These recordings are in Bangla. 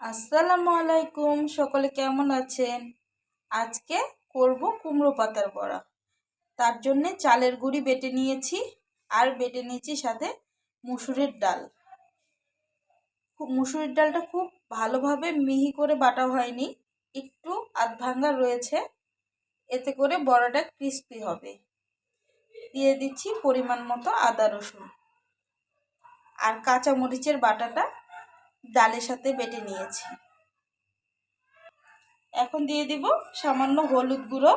আসসালামু আলাইকুম সকলে কেমন আছেন? আজকে করব কুমড়ো পাতার বড়া। তার জন্যে চালের গুঁড়ি বেটে নিয়েছি আর বেটে নিয়েছি সাথে মুসুরের ডাল। মুসুরির ডালটা খুব ভালোভাবে মিহি করে বাটা হয়নি, একটু আধ ভাঙ্গা রয়েছে, এতে করে বড়াটা ক্রিস্পি হবে। দিয়ে দিচ্ছি পরিমাণ মতো আদা রসুন। আর কাঁচা মরিচের বাটাটা ডালের সাথে বেটে নিয়েছি। এখন দিয়ে দিব সামান্য হলুদ গুঁড়ো।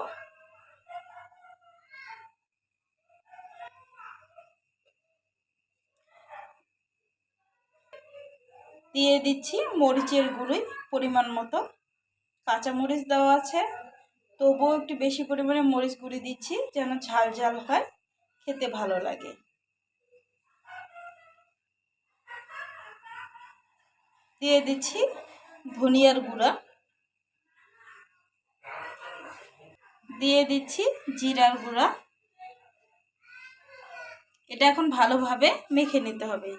দিয়ে দিচ্ছি মরিচের গুঁড়ি পরিমাণ মতো। কাঁচা মরিচ দেওয়া আছে। তবুও একটু বেশি পরিমাণে মরিচ গুঁড়ি দিচ্ছি যেন ঝাল ঝাল হয়, খেতে ভালো লাগে। দিয়ে দিচ্ছি ধনিয়ার গুঁড়া। দিয়ে দিচ্ছি জিরার গুঁড়া। এটা এখন ভালোভাবে মেখে নিতে হবে।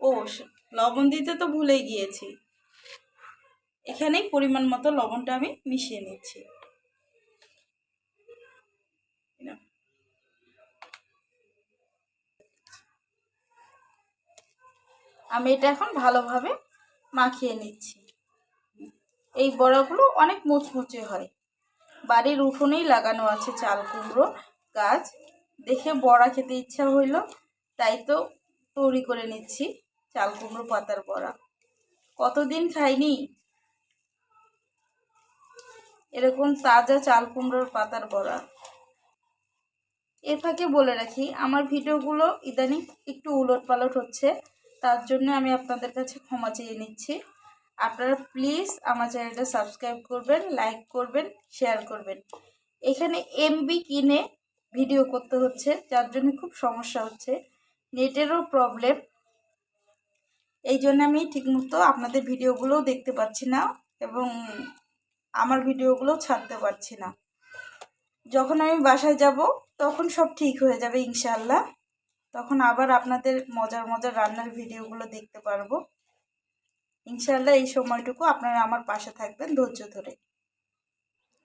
ও লবণ দিতে তো ভুলে গিয়েছি। এখানেই পরিমাণ মতো লবণটা আমি মিশিয়ে নিচ্ছি। আমি এটা এখন ভালোভাবে মাখিয়ে নিচ্ছি। এই বড়াগুলো অনেক মুচমুচে হয়। বাড়ির উঠোনেই লাগানো আছে চাল কুমড়ো, গাছ। দেখে বড়া খেতে ইচ্ছা হইল, তাই তো তৈরি করে নিচ্ছি চাল কুমড়ো, পাতার বড়া। কতদিন খাইনি? এরকম তাজা চাল কুমড়োর, পাতার বড়া। এ ফাঁকে বলে রাখি, আমার ভিডিওগুলো ইদানিং একটু উলট পালট হচ্ছে। তার জন্য আমি আপনাদের কাছে ক্ষমা চেয়ে নিচ্ছি। আপনারা প্লিজ আমার চ্যানেলটা সাবস্ক্রাইব করবেন লাইক করবেন শেয়ার করবেন। এখানে এমবি কিনে ভিডিও করতে হচ্ছে, যার জন্য খুব সমস্যা হচ্ছে। নেটেরও প্রবলেম এই জন্য আমি ঠিকমতো আপনাদের ভিডিওগুলোও দেখতে পাচ্ছি না এবং আমার ভিডিওগুলো ছাড়তে পারছি না। যখন আমি বাসায় যাব, তখন সব ঠিক হয়ে যাবে ইনশাল্লাহ তখন আবার আপনাদের মজার মজার রান্নার ভিডিওগুলো দেখতে পারব। ইনশাল্লাহ এই সময়টুকু আপনারা আমার পাশে থাকবেন ধৈর্য ধরে।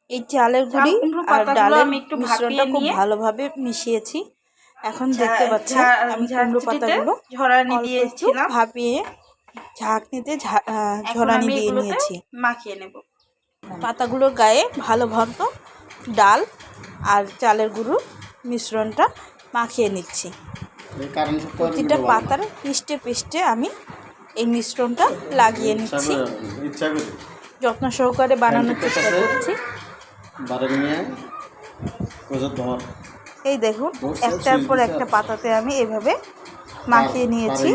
এই চালের গুঁড়ি আর ডালের আমি একটু মিশ্রণটা খুব ভালোভাবে মিশিয়েছি। এখন দেখতে পাচ্ছি আমি কুমড়ো পাতাগুলো ঝরানি দিয়েছিলাম। ভাপিয়ে ঝাঁকনিতে ঝরানি দিয়ে নিয়েছি। মাখিয়ে নেব। পাতাগুলোর গায়ে ভালো ভালো ডাল আর চালের গুঁড়ো মিশ্রণটা মাখিয়ে নিচ্ছি। প্রতিটা পাতার পিষ্টে পিষ্টে আমি এই মিশ্রণটা লাগিয়ে নিচ্ছি। যত্ন সহকারে বানানোর চেষ্টা করছি। এই দেখুন একটার পর একটা পাতাতে আমি এভাবে মাখিয়ে নিয়েছি।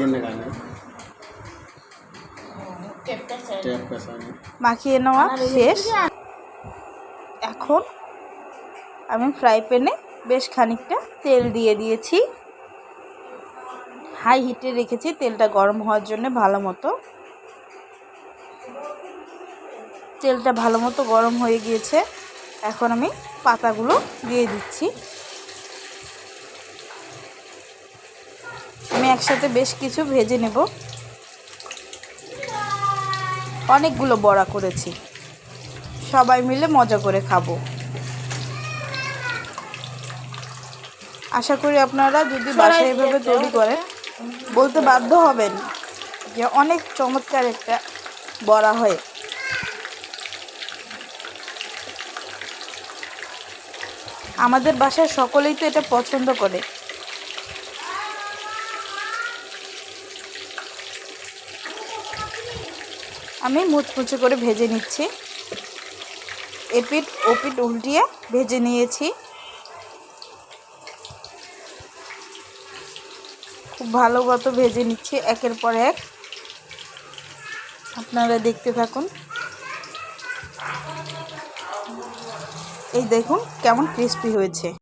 মাখিয়ে নেওয়া শেষ। এখন আমি ফ্রাই প্যানে বেশ খানিকটা তেল দিয়ে দিয়েছি। হাই হিটে রেখেছি তেলটা গরম হওয়ার জন্য ভালো মতো। তেলটা ভালো মতো গরম হয়ে গিয়েছে এখন আমি পাতাগুলো দিয়ে দিচ্ছি। আমি একসাথে বেশ কিছু ভেজে নেব। অনেকগুলো বড়া করেছি। সবাই মিলে মজা করে খাব। আশা করি আপনারা যদি বাসায় এভাবে তৈরি করেন বলতে বাধ্য হবেন যে অনেক চমৎকার একটা বড়া হয়। আমাদের বাসায় সকলেই তো এটা পছন্দ করে। আমি মুচমুচে করে ভেজে নিচ্ছি। এপিট ওপিট উল্টিয়ে ভেজে নিয়েছি। খুব ভালো মতো ভেজে নিচ্ছি, একের পর এক। আপনারা দেখতে থাকুন। এই দেখুন, কেমন ক্রিস্পি হয়েছে।